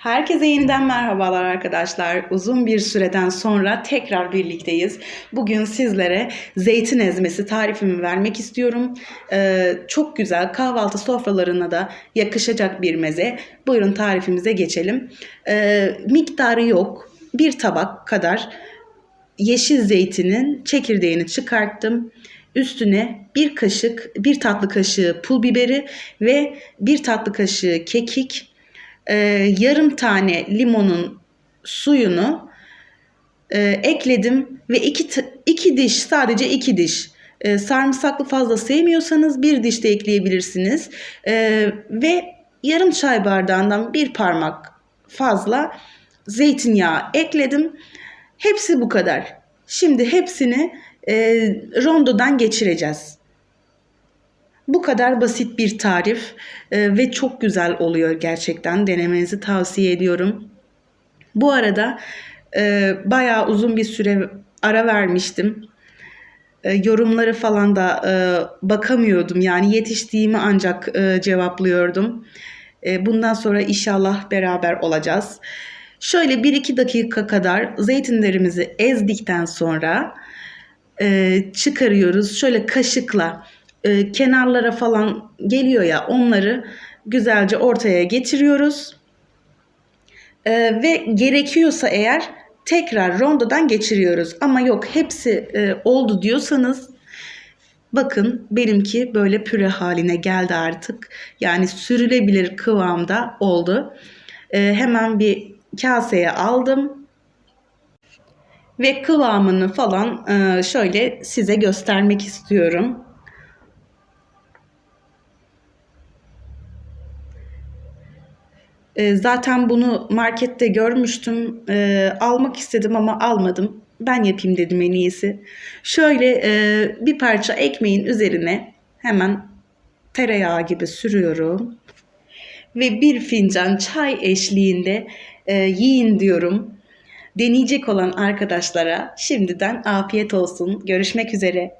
Herkese yeniden merhabalar arkadaşlar. Uzun bir süreden sonra tekrar birlikteyiz. Bugün sizlere zeytin ezmesi tarifimi vermek istiyorum. Ee, çok güzel kahvaltı sofralarına da yakışacak bir meze. Buyurun tarifimize geçelim. Ee, miktarı yok. Bir tabak kadar yeşil zeytinin çekirdeğini çıkarttım. Üstüne bir kaşık, bir tatlı kaşığı pul biberi ve bir tatlı kaşığı kekik, e, yarım tane limonun suyunu e, ekledim ve iki, iki diş sadece iki diş e, sarımsaklı fazla sevmiyorsanız bir diş de ekleyebilirsiniz E, ve yarım çay bardağından bir parmak fazla zeytinyağı ekledim. Hepsi bu kadar. Şimdi hepsini e, rondodan geçireceğiz. Bu kadar basit bir tarif e, ve çok güzel oluyor gerçekten. Denemenizi tavsiye ediyorum. Bu arada e, bayağı uzun bir süre ara vermiştim. E, yorumları falan da e, bakamıyordum. Yani yetiştiğimi ancak e, cevaplıyordum. E, bundan sonra inşallah beraber olacağız. Şöyle 1-2 dakika kadar zeytinlerimizi ezdikten sonra e, çıkarıyoruz. Şöyle kaşıkla e, kenarlara falan geliyor ya onları güzelce ortaya getiriyoruz. E, ve gerekiyorsa eğer tekrar rondodan geçiriyoruz. Ama yok hepsi e, oldu diyorsanız bakın benimki böyle püre haline geldi artık. Yani sürülebilir kıvamda oldu. E, hemen bir kaseye aldım ve kıvamını falan e, şöyle size göstermek istiyorum. E, Zaten bunu markette görmüştüm. E, almak istedim ama almadım. Ben yapayım dedim en iyisi. Şöyle e, bir parça ekmeğin üzerine hemen tereyağı gibi sürüyorum. Ve bir fincan çay eşliğinde e, yiyin diyorum. Deneyecek olan arkadaşlara şimdiden afiyet olsun. Görüşmek üzere.